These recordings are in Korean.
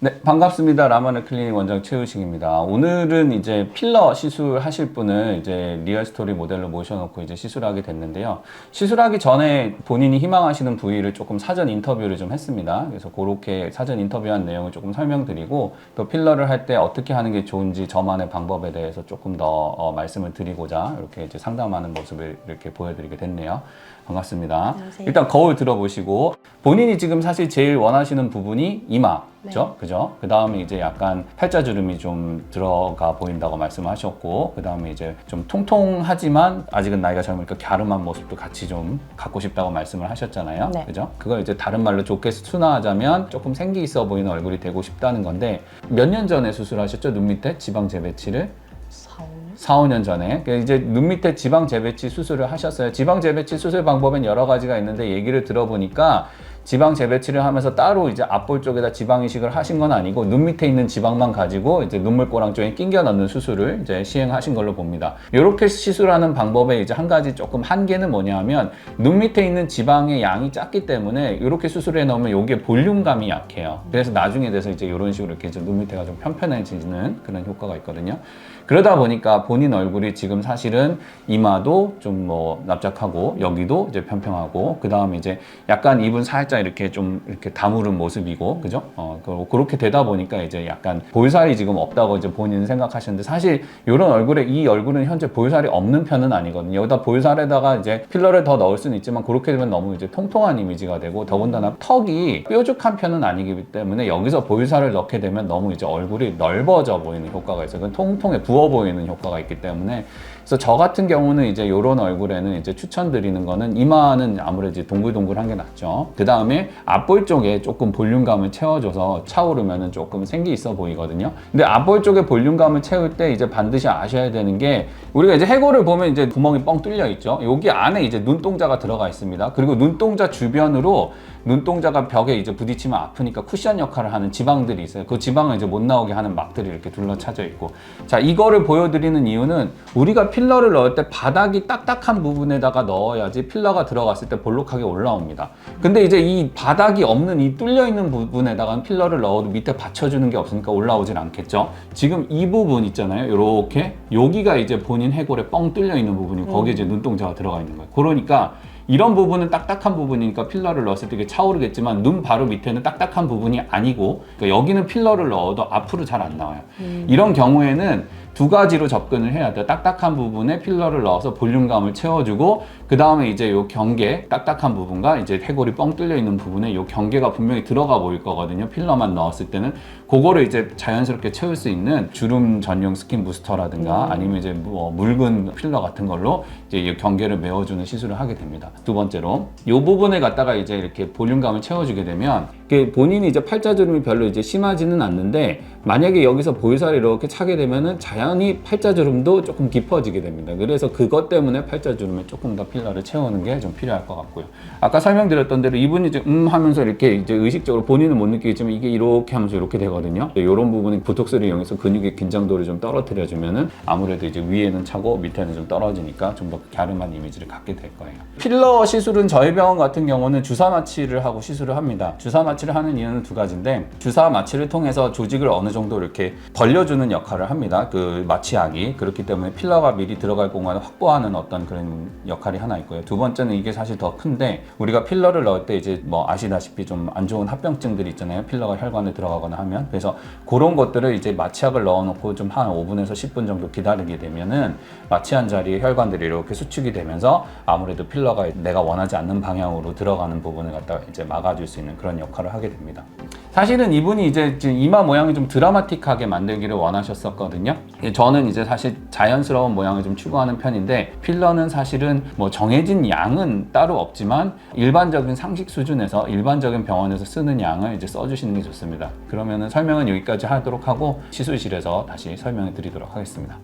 네, 반갑습니다. 라마네 클리닉 원장 최우식입니다. 오늘은 이제 필러 시술 하실 분을 이제 리얼 스토리 모델로 모셔놓고 이제 시술하게 됐는데요. 시술하기 전에 본인이 희망하시는 부위를 조금 사전 인터뷰를 좀 했습니다. 그래서 그렇게 사전 인터뷰한 내용을 조금 설명드리고 또 필러를 할 때 어떻게 하는 게 좋은지 저만의 방법에 대해서 조금 더 어, 말씀을 드리고자 이렇게 이제 상담하는 모습을 이렇게 보여드리게 됐네요. 반갑습니다. 안녕하세요. 일단 거울 들어보시고 본인이 지금 사실 제일 원하시는 부분이 이마, 네. 그죠? 그죠? 그 다음에 이제 약간 팔자주름이 좀 들어가 보인다고 말씀하셨고, 그 다음에 이제 좀 통통하지만 아직은 나이가 젊으니까 갸름한 모습도 같이 좀 갖고 싶다고 말씀을 하셨잖아요. 네. 그죠? 그걸 이제 다른 말로 좋게 순화하자면 조금 생기 있어 보이는 얼굴이 되고 싶다는 건데 몇 년 전에 수술하셨죠? 눈 밑에 지방 재배치를? 4, 5년? 4, 5년 전에 그러니까 이제 눈 밑에 지방 재배치 수술을 하셨어요. 지방 재배치 수술 방법엔 여러 가지가 있는데 얘기를 들어보니까 지방 재배치를 하면서 따로 이제 앞볼 쪽에다 지방 이식을 하신 건 아니고 눈 밑에 있는 지방만 가지고 이제 눈물꼬랑 쪽에 낑겨 넣는 수술을 이제 시행하신 걸로 봅니다. 이렇게 시술하는 방법에 이제 한 가지 조금 한계는 뭐냐하면 눈 밑에 있는 지방의 양이 작기 때문에 이렇게 수술해 넣으면 이게 볼륨감이 약해요. 그래서 나중에 돼서 이제 이런 식으로 이렇게 눈 밑에가 좀 편편해지는 그런 효과가 있거든요. 그러다 보니까 본인 얼굴이 지금 사실은 이마도 좀 뭐 납작하고 여기도 이제 평평하고 그 다음에 이제 약간 입은 살짝 이렇게 좀 이렇게 다무른 모습이고 그죠? 어 그- 그렇게 되다 보니까 이제 약간 볼살이 지금 없다고 이제 본인은 생각하시는데 사실 이런 얼굴에 이 얼굴은 현재 볼살이 없는 편은 아니거든요. 여기다 볼살에다가 이제 필러를 더 넣을 수는 있지만 그렇게 되면 너무 이제 통통한 이미지가 되고 더군다나 턱이 뾰족한 편은 아니기 때문에 여기서 볼살을 넣게 되면 너무 이제 얼굴이 넓어져 보이는 효과가 있어요. 통통해 부어 보이는 효과가 있기 때문에 그래서 저 같은 경우는 이제 이런 얼굴에는 이제 추천드리는 거는 이마는 아무래도 동글동글한 게 낫죠. 그 다음에 앞볼 쪽에 조금 볼륨감을 채워줘서 차오르면은 조금 생기 있어 보이거든요. 근데 앞볼 쪽에 볼륨감을 채울 때 이제 반드시 아셔야 되는 게 우리가 이제 해골을 보면 이제 구멍이 뻥 뚫려 있죠. 여기 안에 이제 눈동자가 들어가 있습니다. 그리고 눈동자 주변으로 눈동자가 벽에 이제 부딪히면 아프니까 쿠션 역할을 하는 지방들이 있어요. 그 지방을 이제 못 나오게 하는 막들이 이렇게 둘러차져 있고. 자, 이거를 보여드리는 이유는 우리가 필러를 넣을 때 바닥이 딱딱한 부분에다가 넣어야지 필러가 들어갔을 때 볼록하게 올라옵니다. 근데 이제 이 바닥이 없는 이 뚫려 있는 부분에다가 필러를 넣어도 밑에 받쳐주는 게 없으니까 올라오진 않겠죠. 지금 이 부분 있잖아요. 요렇게. 여기가 이제 본인 해골에 뻥 뚫려 있는 부분이고 거기에 이제 눈동자가 들어가 있는 거예요. 그러니까 이런 부분은 딱딱한 부분이니까 필러를 넣었을 때 이게 차오르겠지만 눈 바로 밑에는 딱딱한 부분이 아니고 그러니까 여기는 필러를 넣어도 앞으로 잘 안 나와요. 이런 경우에는 두 가지로 접근을 해야 돼요. 딱딱한 부분에 필러를 넣어서 볼륨감을 채워주고 그 다음에 이제 요 경계 딱딱한 부분과 이제 해골이 뻥 뚫려 있는 부분에 요 경계가 분명히 들어가 보일 거거든요. 필러만 넣었을 때는 그거를 이제 자연스럽게 채울 수 있는 주름 전용 스킨 부스터라든가 아니면 이제 뭐 묽은 필러 같은 걸로 이제 이 경계를 메워주는 시술을 하게 됩니다. 두 번째로 요 부분에 갖다가 이제 이렇게 볼륨감을 채워주게 되면 본인이 이제 팔자주름이 별로 이제 심하지는 않는데 만약에 여기서 볼살이 이렇게 차게 되면은 자연히 팔자주름도 조금 깊어지게 됩니다. 그래서 그것 때문에 팔자주름에 조금 더 필러를 채우는 게 좀 필요할 것 같고요. 아까 설명드렸던 대로 이분이 이제 음 하면서 이렇게 이제 의식적으로 본인은 못 느끼겠지만 이게 이렇게 하면서 이렇게 되거든요. 이런 부분이 보톡스를 이용해서 근육의 긴장도를 좀 떨어뜨려 주면은 아무래도 이제 위에는 차고 밑에는 좀 떨어지니까 좀 더 갸름한 이미지를 갖게 될 거예요. 필러 시술은 저희 병원 같은 경우는 주사 마취를 하고 시술을 합니다. 주사 마취 를 하는 이유는 두 가지인데 주사 마취를 통해서 조직을 어느 정도 이렇게 벌려주는 역할을 합니다. 그 마취약이 그렇기 때문에 필러가 미리 들어갈 공간을 확보하는 어떤 그런 역할이 하나 있고요. 두 번째는 이게 사실 더 큰데 우리가 필러를 넣을 때 이제 뭐 아시다시피 좀 안 좋은 합병증들이 있잖아요. 필러가 혈관에 들어가거나 하면 그래서 그런 것들을 이제 마취약을 넣어놓고 좀 한 5분에서 10분 정도 기다리게 되면은 마취한 자리에 혈관들이 이렇게 수축이 되면서 아무래도 필러가 내가 원하지 않는 방향으로 들어가는 부분을 갖다가 이제 막아줄 수 있는 그런 역할을 하게 됩니다. 사실은 이분이 이제 이마 모양을 좀 드라마틱하게 만들기를 원하셨었거든요. 저는 이제 사실 자연스러운 모양을 좀 추구하는 편인데 필러는 사실은 뭐 정해진 양은 따로 없지만 일반적인 상식 수준에서 일반적인 병원에서 쓰는 양을 이제 써주시는 게 좋습니다. 그러면은 설명은 여기까지 하도록 하고 시술실에서 다시 설명해 드리도록 하겠습니다.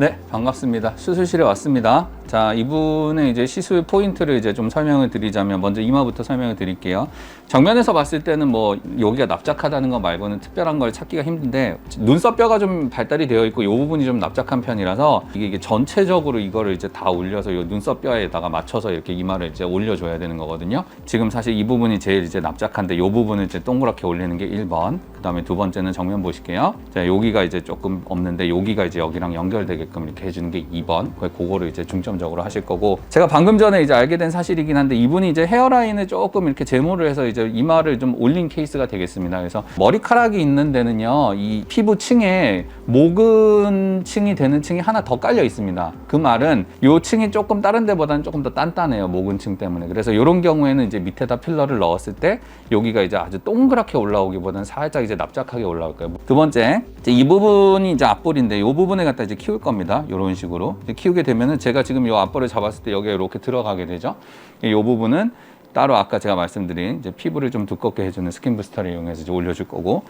네, 반갑습니다. 수술실에 왔습니다. 자, 이분의 이제 시술 포인트를 이제 좀 설명을 드리자면 먼저 이마부터 설명을 드릴게요. 정면에서 봤을 때는 뭐 여기가 납작하다는 거 말고는 특별한 걸 찾기가 힘든데 눈썹뼈가 좀 발달이 되어 있고 이 부분이 좀 납작한 편이라서 이게, 이게 전체적으로 이거를 이제 다 올려서 이 눈썹뼈에다가 맞춰서 이렇게 이마를 이제 올려줘야 되는 거거든요. 지금 사실 이 부분이 제일 이제 납작한데 이 부분을 이제 동그랗게 올리는 게 1번. 그 다음에 두 번째는 정면 보실게요. 자, 여기가 이제 조금 없는데 여기가 이제 여기랑 연결되게끔 이렇게 해주는 게 2번. 그거를 이제 중점적으로 하실 거고 제가 방금 전에 이제 알게 된 사실이긴 한데 이분이 이제 헤어라인을 조금 이렇게 제모를 해서 이제 이마를 좀 올린 케이스가 되겠습니다. 그래서 머리카락이 있는 데는요, 이 피부층에 모근 층이 되는 층이 하나 더 깔려 있습니다. 그 말은 요 층이 조금 다른 데보다는 조금 더 단단해요. 모근층 때문에. 그래서 이런 경우에는 이제 밑에다 필러를 넣었을 때 여기가 이제 아주 동그랗게 올라오기보다는 살짝 이제 납작하게 올라올 거예요. 두 번째, 이제 이 부분이 이제 앞볼인데 이 부분에 갖다 이제 키울 겁니다. 이런 식으로. 키우게 되면은 제가 지금 이 앞볼을 잡았을 때 여기에 이렇게 들어가게 되죠. 이 부분은 따로 아까 제가 말씀드린 이제 피부를 좀 두껍게 해주는 스킨 부스터를 이용해서 이제 올려줄 거고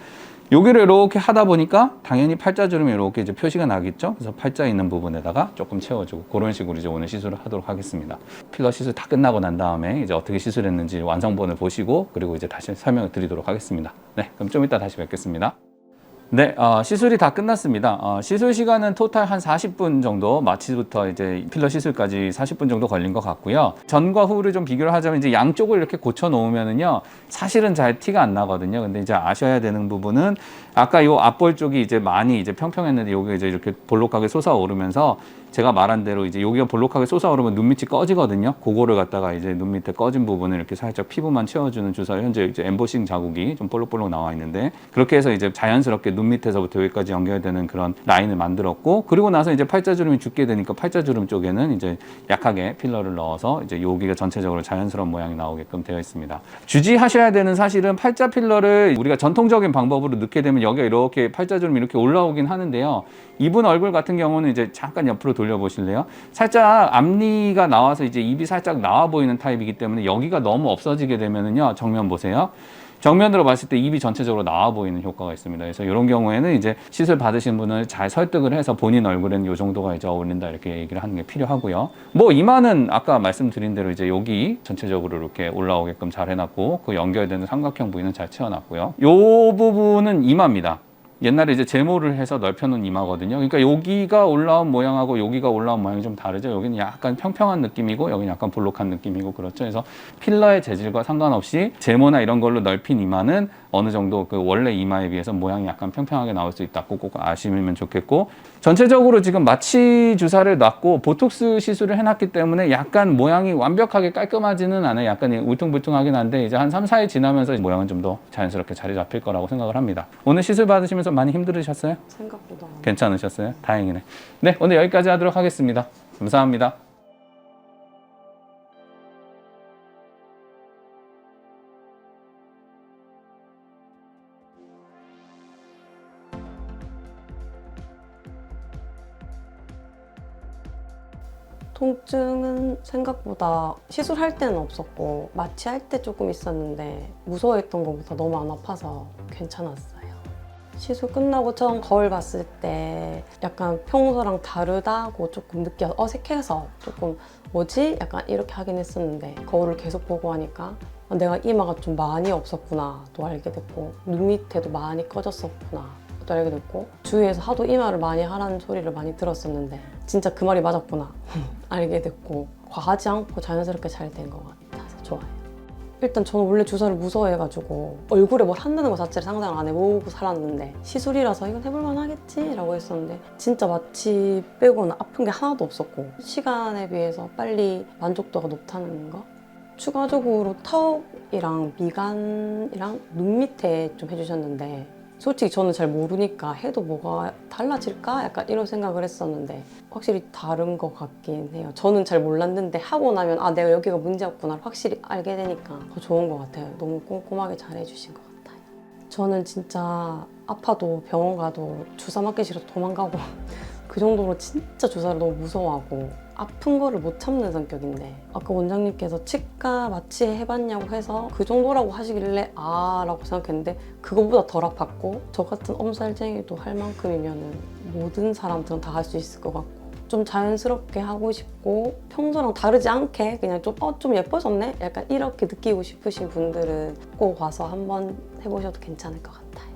여기를 이렇게 하다 보니까 당연히 팔자주름이 이렇게 이제 표시가 나겠죠. 그래서 팔자 있는 부분에다가 조금 채워주고 그런 식으로 이제 오늘 시술을 하도록 하겠습니다. 필러 시술 다 끝나고 난 다음에 이제 어떻게 시술했는지 완성본을 보시고 그리고 이제 다시 설명을 드리도록 하겠습니다. 네, 그럼 좀 이따 다시 뵙겠습니다. 네, 어, 시술이 다 끝났습니다. 어, 시술 시간은 토탈 한 40분 정도, 마취부터 이제 필러 시술까지 40분 정도 걸린 것 같고요. 전과 후를 좀 비교를 하자면 이제 양쪽을 이렇게 고쳐 놓으면은요, 사실은 잘 티가 안 나거든요. 근데 이제 아셔야 되는 부분은 아까 요 앞볼 쪽이 이제 많이 이제 평평했는데 여기 이제 이렇게 볼록하게 솟아오르면서 제가 말한 대로 이제 여기가 볼록하게 솟아오르면 눈 밑이 꺼지거든요. 그거를 갖다가 이제 눈 밑에 꺼진 부분을 이렇게 살짝 피부만 채워주는 주사 현재 이제 엠보싱 자국이 좀 볼록볼록 나와 있는데 그렇게 해서 이제 자연스럽게 눈 밑에서부터 여기까지 연결되는 그런 라인을 만들었고 그리고 나서 이제 팔자주름이 죽게 되니까 팔자주름 쪽에는 이제 약하게 필러를 넣어서 이제 여기가 전체적으로 자연스러운 모양이 나오게끔 되어 있습니다. 주지하셔야 되는 사실은 팔자 필러를 우리가 전통적인 방법으로 넣게 되면 여기가 이렇게 팔자주름이 이렇게 올라오긴 하는데요. 이분 얼굴 같은 경우는 이제 잠깐 옆으로 돌려보실래요? 살짝 앞니가 나와서 이제 입이 살짝 나와 보이는 타입이기 때문에 여기가 너무 없어지게 되면은요 정면 보세요. 정면으로 봤을 때 입이 전체적으로 나와 보이는 효과가 있습니다. 그래서 이런 경우에는 이제 시술 받으신 분을 잘 설득을 해서 본인 얼굴에는 이 정도가 이제 어울린다 이렇게 얘기를 하는 게 필요하고요. 뭐 이마는 아까 말씀드린 대로 이제 여기 전체적으로 이렇게 올라오게끔 잘 해놨고 그 연결되는 삼각형 부위는 잘 채워놨고요. 이 부분은 이마입니다. 옛날에 이제 제모를 해서 넓혀놓은 이마거든요. 그러니까 여기가 올라온 모양하고 여기가 올라온 모양이 좀 다르죠. 여기는 약간 평평한 느낌이고 여기는 약간 볼록한 느낌이고 그렇죠. 그래서 필러의 재질과 상관없이 제모나 이런 걸로 넓힌 이마는 어느 정도 그 원래 이마에 비해서 모양이 약간 평평하게 나올 수 있다고 꼭 아시면 좋겠고 전체적으로 지금 마취 주사를 놨고 보톡스 시술을 해놨기 때문에 약간 모양이 완벽하게 깔끔하지는 않아요. 약간 울퉁불퉁하긴 한데 이제 한 3, 4일 지나면서 모양은 좀 더 자연스럽게 자리 잡힐 거라고 생각을 합니다. 오늘 시술 받으시면서 많이 힘들으셨어요? 생각보다 괜찮으셨어요? 다행이네. 네, 오늘 여기까지 하도록 하겠습니다. 감사합니다. 통증은 생각보다 시술할 때는 없었고 마취할 때 조금 있었는데 무서워했던 것보다 너무 안 아파서 괜찮았어요. 시술 끝나고 처음 거울 봤을 때 약간 평소랑 다르다고 조금 느껴 어색해서 조금 뭐지? 약간 이렇게 하긴 했었는데 거울을 계속 보고 하니까 아, 내가 이마가 좀 많이 없었구나 또 알게 됐고 눈 밑에도 많이 꺼졌었구나 또 알게 됐고 주위에서 하도 이마를 많이 하라는 소리를 많이 들었었는데 진짜 그 말이 맞았구나 알게 됐고 과하지 않고 자연스럽게 잘 된 것 같아서 좋아요. 일단 저는 원래 주사를 무서워해가지고 얼굴에 뭘 한다는 것 자체를 상상을 안 해보고 살았는데 시술이라서 이건 해볼만 하겠지 라고 했었는데 진짜 마취 빼고는 아픈 게 하나도 없었고 시간에 비해서 빨리 만족도가 높다는 거? 추가적으로 턱이랑 미간이랑 눈 밑에 좀 해주셨는데 솔직히 저는 잘 모르니까 해도 뭐가 달라질까? 약간 이런 생각을 했었는데 확실히 다른 것 같긴 해요. 저는 잘 몰랐는데 하고 나면 아 내가 여기가 문제였구나 확실히 알게 되니까 더 좋은 것 같아요. 너무 꼼꼼하게 잘 해주신 것 같아요. 저는 진짜 아파도 병원 가도 주사 맞기 싫어서 도망가고 그 정도로 진짜 주사를 너무 무서워하고 아픈 거를 못 참는 성격인데 아까 원장님께서 치과 마취 해봤냐고 해서 그 정도라고 하시길래 아 라고 생각했는데 그거보다 덜 아팠고 저 같은 엄살쟁이도 할 만큼이면 모든 사람들은 다 할 수 있을 것 같고 좀 자연스럽게 하고 싶고 평소랑 다르지 않게 그냥 좀 어 좀 예뻐졌네 약간 이렇게 느끼고 싶으신 분들은 꼭 와서 한번 해보셔도 괜찮을 것 같아요.